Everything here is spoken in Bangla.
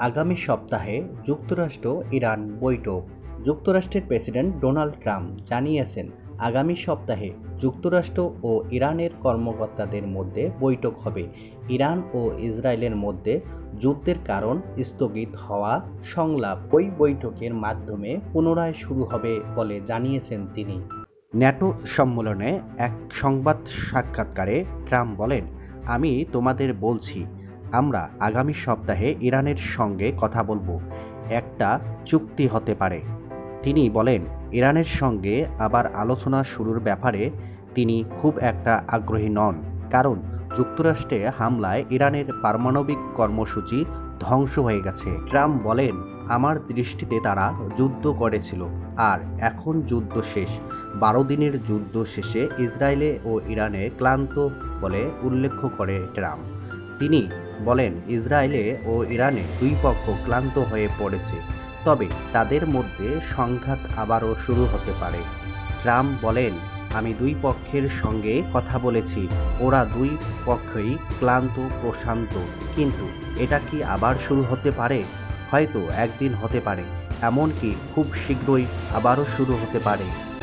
আগামী সপ্তাহে যুক্তরাষ্ট্র, ইরান বৈঠক। যুক্তরাষ্ট্রের প্রেসিডেন্ট ডোনাল্ড ট্রাম্প জানিয়েছেন, আগামী সপ্তাহে যুক্তরাষ্ট্র ও ইরানের কর্মকর্তাদের মধ্যে বৈঠক হবে। ইরান ও ইসরায়েলের মধ্যে যুদ্ধের কারণ স্থগিত হওয়া সংলাপ ওই বৈঠকের মাধ্যমে পুনরায় শুরু হবে বলে জানিয়েছেন তিনি। ন্যাটো সম্মেলনে এক সংবাদ সাক্ষাৎকারে ট্রাম্প বলেন, আমি তোমাদের বলছি আমরা আগামী সপ্তাহে ইরানের সঙ্গে কথা বলব। একটা চুক্তি হতে পারে। তিনি বলেন, ইরানের সঙ্গে আবার আলোচনা শুরুর ব্যাপারে তিনি খুব একটা আগ্রহী নন, কারণ যুক্তরাষ্ট্রে হামলায় ইরানের পারমাণবিক কর্মসূচি ধ্বংস হয়ে গেছে। ট্রাম্প বলেন, আমার দৃষ্টিতে তারা যুদ্ধ করেছিল, আর এখন যুদ্ধ শেষ। বারো দিনের যুদ্ধ শেষে ইসরায়েলে ও ইরানে ক্লান্ত বলে উল্লেখ করে ট্রাম্প। তিনি বলেন, ইসরায়েলে ও ইরানে দুই পক্ষ ক্লান্ত হয়ে পড়েছে। তবে তাদের মধ্যে সংঘাত আবারও শুরু হতে পারে। ট্রাম্প বলেন, আমি দুই পক্ষের সঙ্গে কথা বলেছি। ওরা দুই পক্ষই ক্লান্ত, প্রশান্ত। কিন্তু এটা কি আবার শুরু হতে পারে? হয়তো একদিন হতে পারে। এমনকি খুব শীঘ্রই আবারও শুরু হতে পারে।